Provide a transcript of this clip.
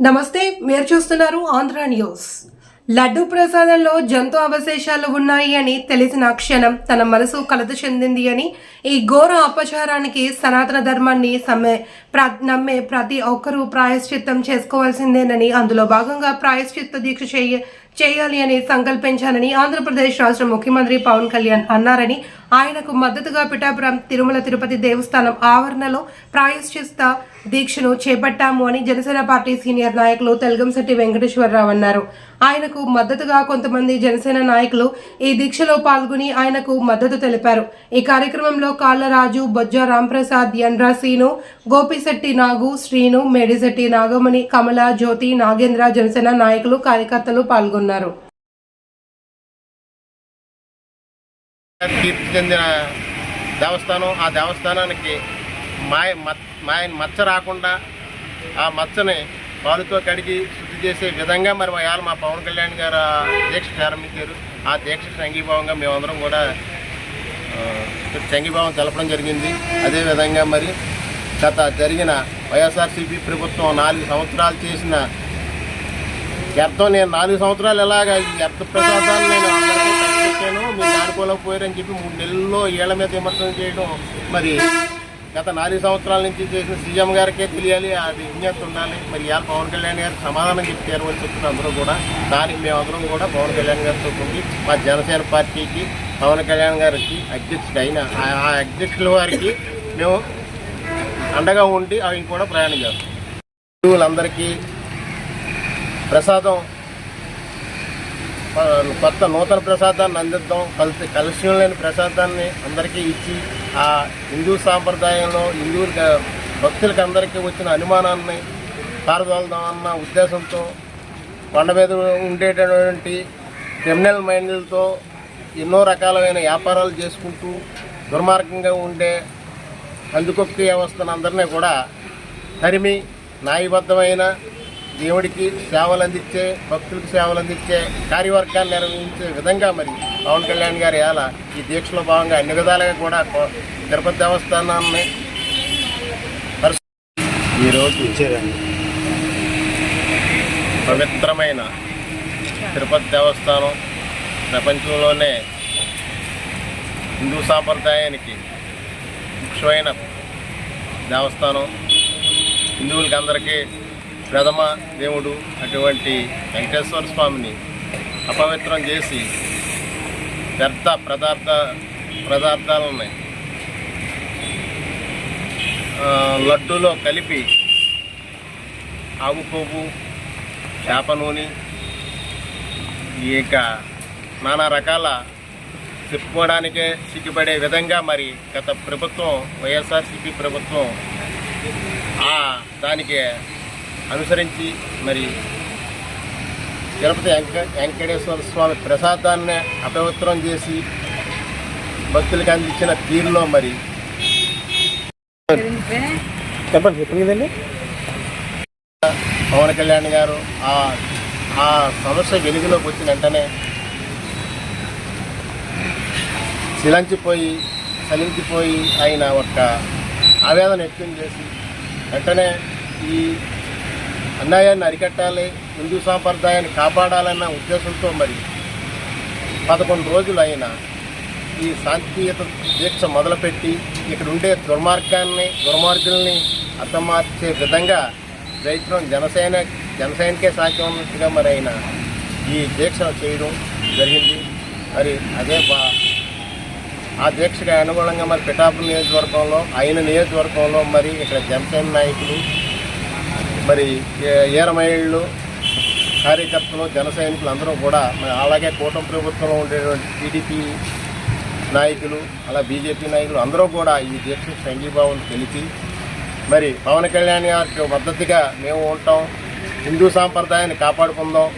నమస్తే మీరు చూస్తున్నారు ఆంధ్ర న్యూస్. లడ్డు ప్రసాదంలో జంతు అవశేషాలు ఉన్నాయి అని తెలిసిన క్షణం తన మనసు కలత చెందింది అని ఈ ఘోర అపచారానికి సనాతన ధర్మాన్ని సమ్మె ప్ర నమ్మే ప్రతి ఒక్కరూ ప్రాయశ్చిత్తం చేసుకోవాల్సిందేనని అందులో భాగంగా ప్రాయశ్చిత్త దీక్ష చేయ చేయాలి అని సంకల్పించానని ఆంధ్రప్రదేశ్ రాష్ట్ర ముఖ్యమంత్రి పవన్ కళ్యాణ్ అన్నారని ఆయనకు మద్దతుగా పిఠాపురం తిరుమల తిరుపతి దేవస్థానం ఆవరణలో ప్రాయశ్చిస్త దీక్షను చేపట్టాము అని జనసేన పార్టీ సీనియర్ నాయకులు తెలగంశెట్టి వెంకటేశ్వరరావు అన్నారు. ఆయనకు మద్దతుగా కొంతమంది జనసేన నాయకులు ఈ దీక్షలో పాల్గొని ఆయనకు మద్దతు తెలిపారు. ఈ కార్యక్రమంలో కాళ్ళరాజు బొజ్జ రాంప్రసాద్ యండ్రా సీను గోపిశెట్టి నాగు శ్రీను మేడిశెట్టి నాగమణి కమల జ్యోతి నాగేంద్ర జనసేన నాయకులు కార్యకర్తలు పాల్గొన్నారు. కీర్తి చెందిన దేవస్థానం ఆ దేవస్థానానికి మాయ మాయ మచ్చ రాకుండా ఆ మచ్చని పాలుతో కడిగి శుద్ధి చేసే విధంగా మరి ఇవాళ మా పవన్ కళ్యాణ్ గారు దీక్ష ప్రారంభించారు. ఆ దీక్ష సంఘీభావంగా మేమందరం కూడా సంఘీభావం తెలపడం జరిగింది. అదేవిధంగా మరి గత జరిగిన వైఎస్ఆర్సీపీ ప్రభుత్వం నాలుగు సంవత్సరాలు చేసిన వ్యర్థం నేను నాలుగు సంవత్సరాలు ఎలాగా వ్యర్థ ప్రసాదాలు నేను అందరికీ మీరు దానికోలో పోయారని చెప్పి మూడు నెలల్లో ఏళ్ళ మీద విమర్శనం చేయడం మరి గత నాలుగు సంవత్సరాల నుంచి చేసిన సీఎం గారికే తెలియాలి అది విజ్ఞత ఉండాలి. మరి ఇవాళ పవన్ కళ్యాణ్ గారికి సమాధానం చెప్పారు అని చెప్తున్న అందరూ కూడా దానికి మేమందరం కూడా పవన్ కళ్యాణ్ గారితో ఉండి మా జనసేన పార్టీకి పవన్ కళ్యాణ్ గారికి అధ్యక్షుడు అయిన ఆ- ఆ అధ్యక్షుల వారికి మేము అండగా ఉండి ఆయన కూడా ప్రయాణం చేస్తాం. హిందువులందరికీ ప్రసాదం కొత్త నూతన ప్రసాదాన్ని అందిద్దాం. కలిసి కలుష్యం లేని ప్రసాదాన్ని అందరికీ ఇచ్చి ఆ హిందూ సాంప్రదాయంలో హిందువులకి భక్తులకి అందరికీ వచ్చిన అనుమానాన్ని పారదోలుదాం అన్న ఉద్దేశంతో కొండ మీద ఉండేటటువంటి క్రిమినల్ మైండ్లతో ఎన్నో రకాలైన వ్యాపారాలు చేసుకుంటూ దుర్మార్గంగా ఉండే అందుకొక్కి వ్యవస్థను అందరినీ కూడా తరిమి న్యాయబద్ధమైన దేవుడికి సేవలు అందించే భక్తులకు సేవలు అందించే కార్యవర్గాన్ని నిర్వహించే విధంగా మరి పవన్ కళ్యాణ్ గారి ఎలా ఈ దీక్షలో భాగంగా అన్ని విధాలుగా కూడా తిరుపతి దేవస్థానాన్ని ఈరోజు పవిత్రమైన తిరుపతి దేవస్థానం ప్రపంచంలోనే హిందూ సాంప్రదాయానికి ముఖ్యమైన దేవస్థానం. హిందువులకి అందరికీ ప్రథమ దేవుడు అటువంటి వెంకటేశ్వర స్వామిని అపవిత్రం చేసి వ్యర్థ పదార్థ పదార్థాలని లడ్డూలో కలిపి ఆవు కొవ్వు చేప నూనె ఇక నానా రకాల చెప్పుకోవడానికే సిగ్గుపడే విధంగా మరి గత ప్రభుత్వం వైఎస్ఆర్సీపీ ప్రభుత్వం ఆ దానికి అనుసరించి మరి తిరుపతి వెంక వెంకటేశ్వర స్వామి ప్రసాదాన్ని అపవిత్రం చేసి భక్తులకు అందించిన తీరులో మరి చెప్పండి పవన్ కళ్యాణ్ గారు ఆ ఆ సమస్య వెలుగులోకి వచ్చిన వెంటనే శిలంచిపోయి చలించిపోయి ఆయన ఒక ఆవేదన వ్యక్తం చేసి వెంటనే ఈ అన్యాయాన్ని అరికట్టాలి హిందూ సాంప్రదాయాన్ని కాపాడాలన్న ఉద్దేశంతో మరి పదకొండు రోజులు అయిన ఈ శాంతియుత దీక్ష మొదలుపెట్టి ఇక్కడ ఉండే దుర్మార్గాన్ని దుర్మార్గుల్ని అర్థమార్చే విధంగా రైతులం జనసేన జనసేనకే సాధ్యం ఉన్నట్టుగా మరి ఆయన ఈ దీక్ష చేయడం జరిగింది. మరి అదే బా- ఆ దీక్షకు అనుగుణంగా మరి పిఠాపురం నియోజకవర్గంలో ఆయన నియోజకవర్గంలో మరి ఇక్కడ జనసేన నాయకులు మరి ఏరమైళ్ళు కార్యకర్తలు జన సైనికులు అందరూ కూడా మరి అలాగే కూటమి ప్రభుత్వంలో ఉండేటువంటి టీడీపీ నాయకులు అలా బీజేపీ నాయకులు అందరూ కూడా ఈ దీక్ష సంఘీభావం తెలిపి మరి పవన్ కళ్యాణ్ గారికి మద్దతుగా మేము ఉంటాం హిందూ సాంప్రదాయాన్ని కాపాడుకుందాం